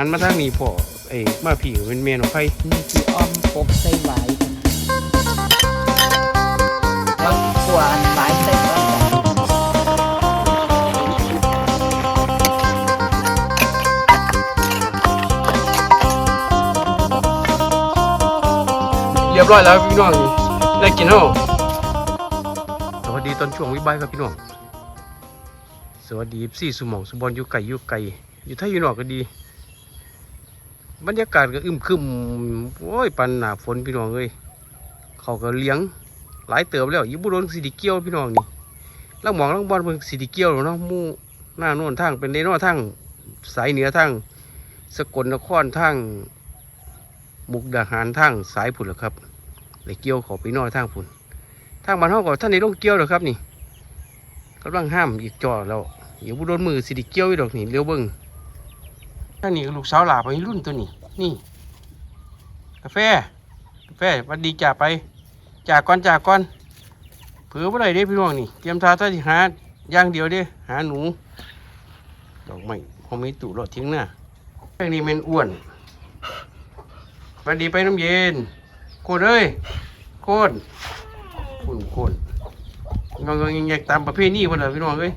หันมาทางนี้พ่อไอ้มาผีเป็นเมียน้องไฟนี่คืออ้อมกบใส่หวายกันนะแล้วกวานหวายใส่ก้อนเรียบร้อยแล้วพี่น้องได้กินแล้วสวัสดีตอนช่วงวิบายครับพี่น้องสวัสดีสี่สุมองสุบอลอยู่ไก่อยู่ไก่อยู่ไทยอยู่นอกก็ดี บรรยากาศก็อึมครึมโอ้ยปันหนาฝนพี่น้องเอ้ยเขาก็เลี้ยงหลายเติบแล้วอยูบุโรนสีดิเกี้ยวพี่น้องนี่ลังหมองลังบอลเพิ่งสีดิเกี้ยวเนาะมู่หน้าโน่นทางเป็นเดโน่ทางสายเหนือทางสกลนครทางมุกดาหารทางสายผุนแหละครับเลยเกี่ยวเขาไปนอทางผุนทางบ้านเฮาก็ท่านในลงเกี่ยวแล้วครับนี่กำลังห้ามอีกจอแล้วอยู่บุโรนมือสีดิเกี้ยวอีดอกนี่เลี้ยวเบิ้ง อันนี้ลูกสาวหลาไปรุ่นตัวนี้ นี่ กาแฟ กาแฟวันดีจ่าไปจากก่อนจากก่อนเผื่อว่าไรเด้พี่น้องนี่ เตรียมทาท่าที่หาย่างเดียวเด้หาหนู ดอกไม้พอมีตู่รถทิ้งหน้าแค่นี้มันอ้วนวันดีไปน้ำเย็น โคตรเอ้ย โคตรคุณโคตรงงงแงกๆตามประเภทนี้คนละพี่น้องเอ้ย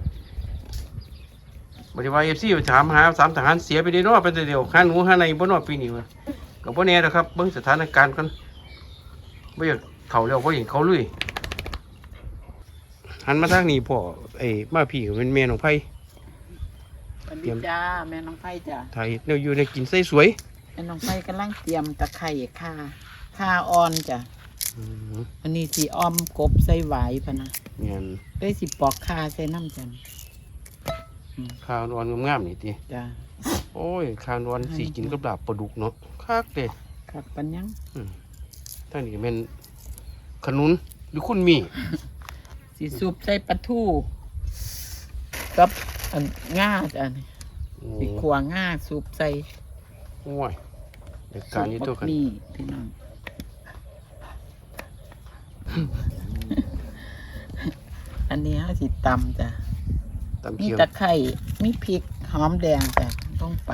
บริวารเอฟซีไปถามหาสามทหารเสียไปได้เนอไปแต่เดียวข้าหนูข้าในบ่เนอปีนี้วะกับพ่อแน่นะครับเบิ่งสถานการณ์กันบ่อยากเฒ่าแล้วบ่เห็นเขาเลยหันมาทางนี้พ่อไอ้มาพี่ก็เป็นแม่น้องไผสวัสดีจ้าแม่น้องไผ่จ้ะถ่ายแนวอยู่ในกินใส่สวยแม่น้องไผ่กำลังเตรียมตะไคร่ข่าข่าอ่อนจ้ะอืมอันนี้สีอ้อมกบใส่หวายพะนะแม่นได้สิปอกข่าใส่น้ำจัน ข้าวนอนงามๆนี่ติจ้ะโอ้ยข้าวนอนสิกินกับลาบปลาดุกเนาะคักเด้ครับปัญญังทางนี้แม่นขนุนหรือคุณมีสีซุปใส่ปลาทูกับอันง่าจ้ะนี่โอ้สีขัวง่าซุปใส่โอ้ยเด็กการนี้ตัวกันนี่พี่น้องอันนี้ห้าสิตำจ้ะ ตามมีเคียงตะไคร่มีพริกหอมแดงจ้ะต้องไป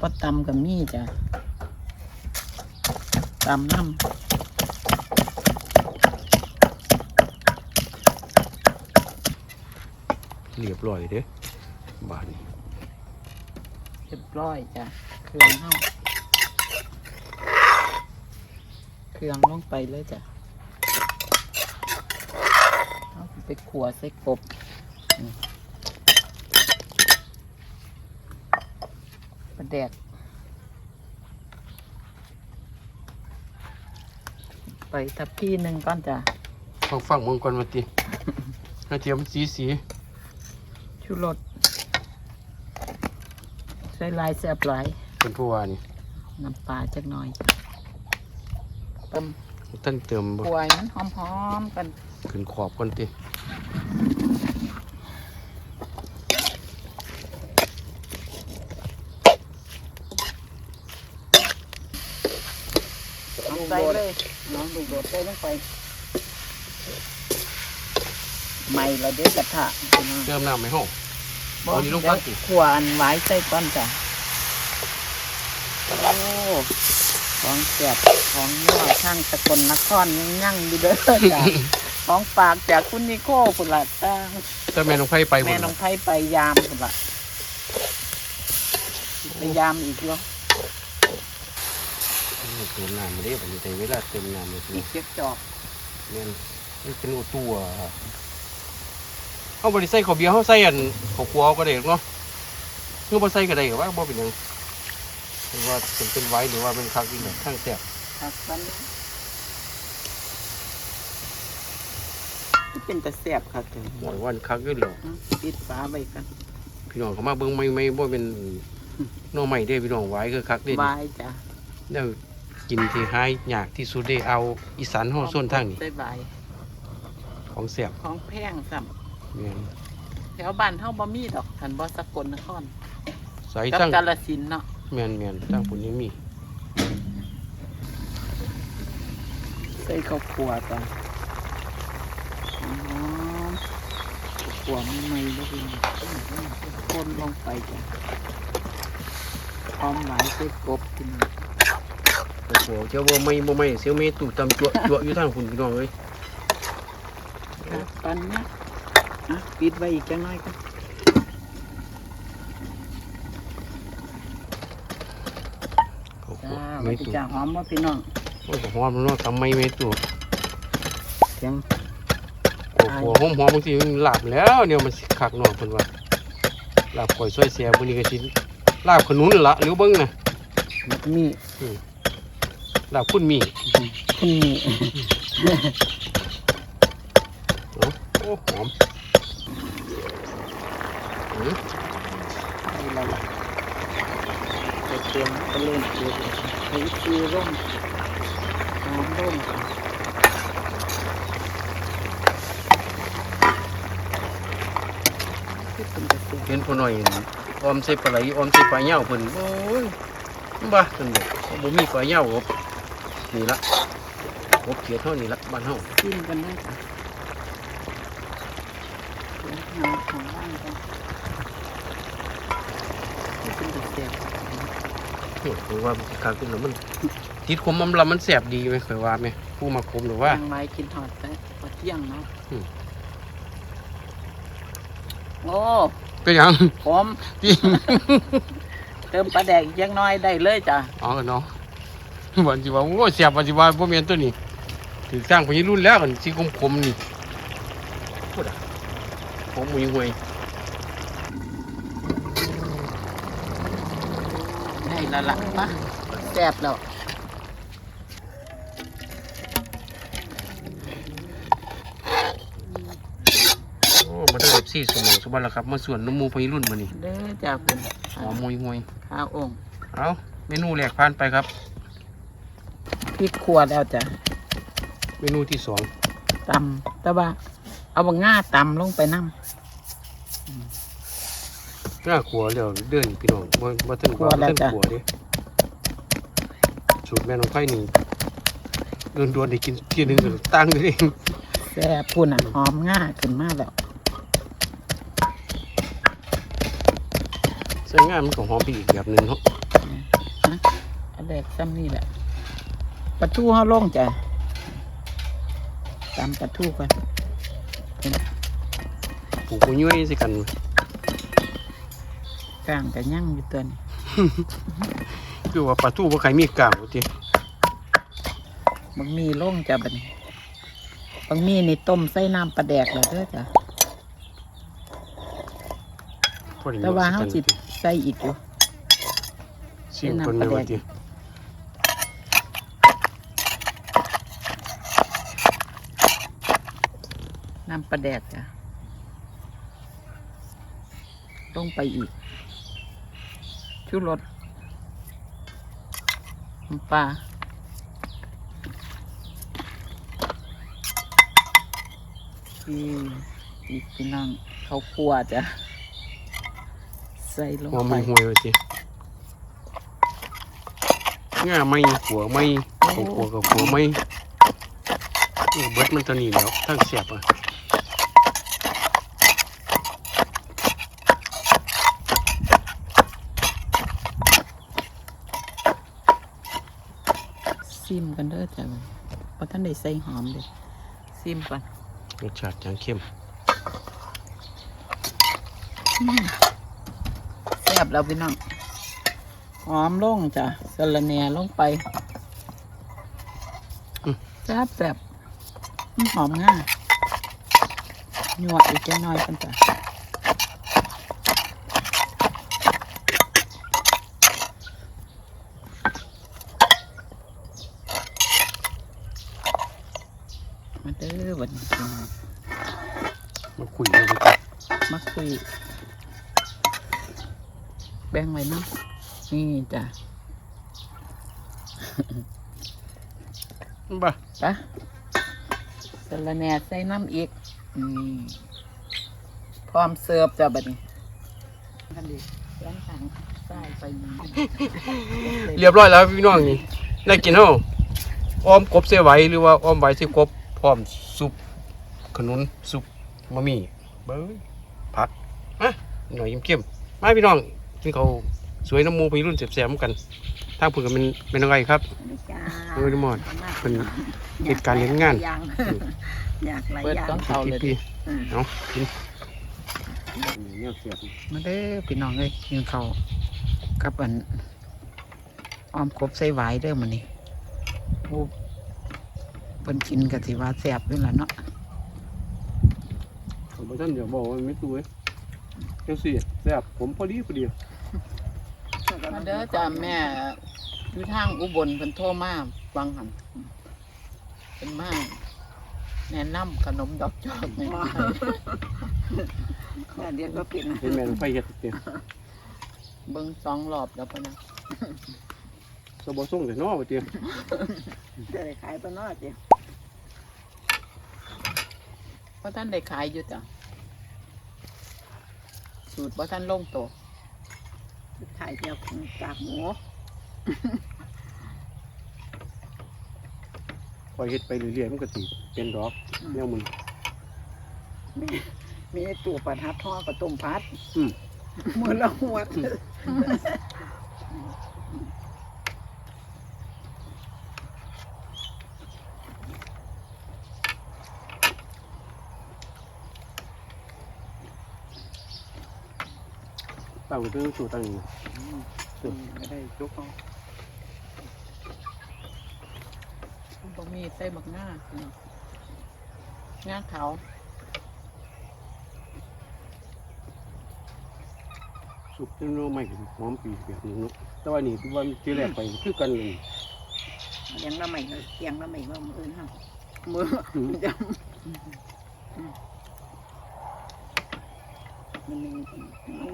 ก็ตำกับมีจ้ะตำน้เรียบร้อยเด้บานนี้ำเรียบร้อยจ้ะเครื่องเฮาเครื่องลงไปเลยจ้ะเอาไปขัวใส่กบนี่ ประแดกไปทับพี่หนึ่งก้อนจ้ะฟังฟังมึงก่อนมาติให้เทียมมันสีสีชูรสใส่ลายแซ่บหลายเป็นผู้ว่านี่น้ำปลาจักหน่อยจ้ะต้มท่านเติมบ่ป่วยมันหอมๆกันขึ้นขอบก่อนติ ใส่เลยน้องดูโดดใส่ลงไปใหม่ละเดี๋ยวกระทะพี่น้องเติมน้ำไหมห้องเอานี่ลงก่อนสิเดี๋ยวขวานไว้ใส่ก้อนจ้ะโอ้ของแซ่บของนัวช่างสกลนครยั่งดีเด้อจ้ะของฝากจากคุณนิโก้พุ่นละจ้าถ้าแม่น้องไผไปแม่น้องไผ่ไปยามพุ่นละไปยามอีกเนาะ เติมน้ำมาเด้บัดนี้แต่เวลาเติมน้ำนี่อีกเจ็บจอกแม่นมันเป็นอุตัวเฮาบ่ได้ใส่ข้าวเบียร์เฮาใส่อันข้าวคั่วก็ได้เนาะคือบ่ใส่ก็ได้ก็ว่าบ่เป็นหยังหรือว่าเป็นเป็นไว้หรือว่าเป็นคักอีกแบบข้างแซ่บครับมันเป็นตะแสบครับถึงหวยวันคักอยู่แล้วปิดฝาไว้กันพี่น้องเขามาเบิ่งไม่ไม่บ่เป็นหน้องใหม่เด้พี่น้องไว้คือคักเด้บายจ้ะแล้ว กินที่หายยากที่สุดเด้เอาอีสานเฮาส่วนทางนี้ได้บายของแซ่บของแพงสัมแม่นแถวบ้านเฮาบ่มีดอกหันบ่สกลนครใส่กับทั้งกาฬสินธุ์เนาะแม่นแม่นทั้งปุ่นยังมีใส่ข้าวคั่วจ้ะอ๋อข้าวคั่วใหม่ๆแล้วพี่น้องคนลงไปจ้ะหอมหวานใส่กบพี่น้อง โอ้โหเจ้าบ่ไม่บ่ไม่เสียวเมตู่ตำจั่วจั่วอยู่ทางคุณพี่น้องเอ้ยอะปันเนี้ยอะปิดไว้อีกจังน้อยกันโอ้โหจ้าเมมันตู่จะหอมบ่พี่น้องโอ้โหหอมเนาะตำไม่เมตู่เสียงโอ้โหหอมหอมบางทีมันหลับแล้วเนี่ยมันสิคักเนาะเพิ่นว่าลาบก่อยซอยแซ่บมื้อนี้ก็สิลาบขนุนละหรือเบิ่งน่ะมี ลาบคุณมีคุณมีโอ้โอ้หอมอือนี่แล้วล่ะไปเตรียมก็เริ่มเดือดไปซีร่มหอมร่มที่เป็นกระเสียเห็นพ่อหน่อยออมใส่ปลาไหลออมใส่ปลาเหย้าเพิ่นโอ้ยบ้าเพิ่นบอกบ่มีปลาเหย้าครับ นี่ละกบเขียดเท่านี้ละบ้านเฮากินกันได้ค่ะเดี๋ยวหาของบ้านกันที่เป็นกระเสียโอ้คือว่าการกินแล้วมันติดขมอำลำมันแสบดีไหมเคยว่าไหมผู้มาขมหรือว่าทางไม้กินหอดแต่พอเที่ยงเนาะอืมโอ้ก็ยังผมพี่เติมปลาแดกอีกยังน้อยได้เลยจ้ะอ๋อเนาะ วันที่ว่าโอ้เสียบวันที่ว่าพ่อเมียนตัวนี้ถือสร้างไปรุ่นแล้วกันสีคมคมๆนี่พูดอะผมมือหวยได้และละปะแซ่บแล้วโอ้มาได้แบบสี่สมองสมบัติแล้วครับ มาส่วนน้ำมูพรุ่นมานี่เด้อจ้ะเป็นหอมมวยหวยข้าวองค์เอาเมนูแรกผ่านไปครับ พริกขัวแล้วจ้ะเมนูที่สองตำแต่ว่า เอาบางง่าตำลงไปน้หน้าขัวเดี๋ยวเดินพี่น้องมามาถึงว่ามาถึงขัวดิสูตรแม่น้องไผ่นี่เดินดวนได้กินเที่ยหนึงก็ตั้งเองำแซ่บพุ่นอะหอมง่าขึ้นมาแล้วใส่งานมันก็หอมไปอีกแบบหนึงเนาะนะอันแรกซ้ำนี่แหละ ปลาทูเขาลงจ้ะตำปลาทูกันปลูกยุ่ยสิกันกลางกับยั่งอยู่ตัวนี้ คือว่าปลาทูบ่ใครมีกางว่าติบางมีลงจ้ะบัดนี้บางมีนี่ต้มใส่น้ำปลาแดกเลยเด้อจ้ะพอดีแต่ว่าเนาะเขาสิสิใส่อีกอยู่ชิมเพิ่นเลยว่าติ น้ำปลาแดกจ้ะลงไปอีกชูรสน้ำปลาอีอีกพี่น้องเขาวคั่วจ้ะ ใส่ลงหอมไปไม่ห่วยว่าติง่าไม่หัวไม่ของขัวกับขัวไม่โอ้เบิดมันตัวนี้แล้วทั้งเสียบอะ ซิมกันเด้อจ้ะมันเพราะท่านได้ใส่หอมเลยซิมก่อนรสชาติจังเข้มแซ่บแล้วพี่น้องหอมลงจ้ะสะระแหน่ลงไปแซ่บแซ่บอื้อหอมง่ายหยวกอีกจักหน้อยกันจ้ะ มาเด้อวันนี้พี่น้องมาคุยกันเลยจ้ะมาคุย แบ่งไว้นะนี่จ้ะบ่าปะสะระแหน่ใส่น้ำอีกนี่พร้อมเสิร์ฟจ้ะบัดนี้กันดีแล้งทางใส่ไปนี่เรียบร้อยแล้วพี่น้องนี่ได้กินเฮาอ้อมกบเสียไหวหรือว่าอ้อมไหวเสียกบ พร้อมซุปขนุนซุปบะหมี่เบ้ยผักฮะหน่อยยิ้มเข้มๆมาพี่น้องกินเขาวสวยน้ำหมูไปรุ่นเสียบๆกันทางเพิ่นก็เป็นเป็นอะไรครับจ้าโอ้ยนี่หมดเพิ่นเหตุการณ์เห็นงานอยากหลายเปิดอย่างต้องเขาเลยพี่อืมๆเอากินเนี่ยเสียบมาเด้อพี่น้องเอ้ยกินข้าวกับอันออมกบใส่หวายเด้อมื้อนี้โอ้เพิ่นกินก็สิว่าแซ่บอยู่ล่ะเนาะผมบ่ท่านเดี๋ยวบอกว่าไม่ตู้เอ้ยเจ้าสิแซ่บผมพอดีพอดีมาเด้อจ้าแม่อยู่ทางอุบลเพิ่นโทรมาฟังหันเป็นมาแนะนำขนมดอกจอกแม่แต่เดี๋ยวก็ปิดนะเห็นแม่นไฟเฮ็ดเต็มเบิ่งสองรอบแล้วปะนะสบ่ส่งแต่นอบ่เตียจะได้ขายปะเนาะจ้ะ เพราะท่านได้ขายอยู่จ้ะสูตรเพราะท่านลงโตะขายเดียวกากหมูคอยเฮ็ดไปเรื่อยๆมันก็สิเป็นดอกแนวมันมีมีตู้ปัดฮัดทอดกับต้มพัดอืมมือละหัว ดตั้งคือสูตรตั้งนี่ไม่ได้ยกเอาบ่มีใส่บักหน้าพี่น้องงาขาวสุกจังโนใหม่หอมปีแบบนึงเนาะแต่ว่านี่คือว่าทีแรกไปคือกันเลยเลี้ยงละใหม่เลยเลี้ยงละใหม่ว่ามืออื่นเฮามืออืมจำมันมีมัน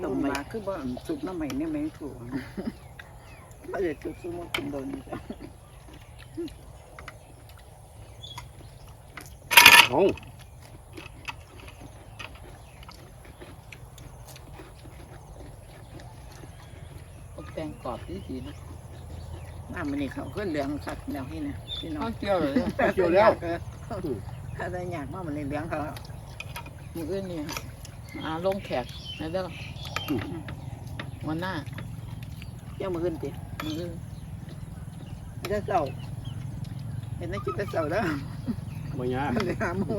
ต้มมาคือบ่สุกละใหม่เนี่ยไม่ถูกมาเด็ดสุกสุกมันกินโดนจ้ะเอาตกแต่งกรอบดีดีๆนะน้ำมันนี่เขาขึ้นเหลืองคักแล้วนี่นะพี่น้อข้างวเจียวเลยเด้อเกี่ยวแล้วถ้าได้อยากมากมันเลยเหลืองเขามืออื่นนี่ อาลงแขกนะเด้อวันหน้าเจ้ามือขึ้นติมืออื่นจะเศร้าเห็นนักจิตจะเศร้าแล้วบ่ยากเลยหาหมู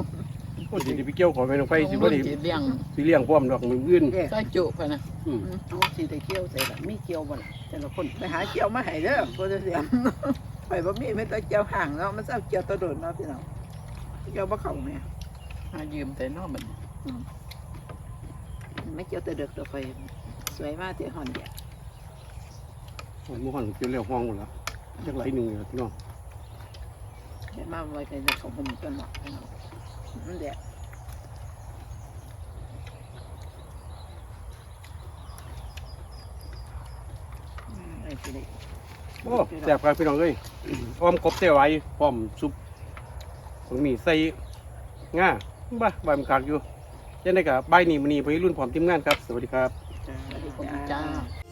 คนสิได้ไปเกี่ยวขอไปลงไฟสิบ่ได้สิเลี้ยงสิเลี้ยงพร้อมดอกมืออื่นเด้ซอยจุพะนะอืมเอาสีได้เกี่ยวใส่ละมีเกี่ยวบ่ล่ะแต่ละคนไปหาเกี่ยวมาให้เด้อบ่จะเสียไปบ่มีไม่ต้องเกี่ยวห่างเนาะมันเศร้าเกี่ยวตะโดดเนาะพี่น้องเกี่ยวบ่เข้าแม่หายืมแต่นอกมัน ไม่เกี่ยวตะเดึกตัวไฟสวยมากที่หอนเดียวหอมหอนเกี่ยวแล้วห้องหมดแล้วจักไหลหนึงเลยพี่น้องเดี๋ยวมาไว้ไปในของผมกันหรอกพี่น้องมันเดียวอืมไอ้สิได้โอ้แซ่บครับพี่น้องเอ้ยอ้อมกบเต้ไว้พร้อมซุปผมมีใส่ง่าบ้าบายมันคักอยู่ ยังไงกับายนี้มื้อนี้ไปรุ่นพร้อมทีมงานครับ สวัสดีครับสวัสดีคุณจ้าจ้า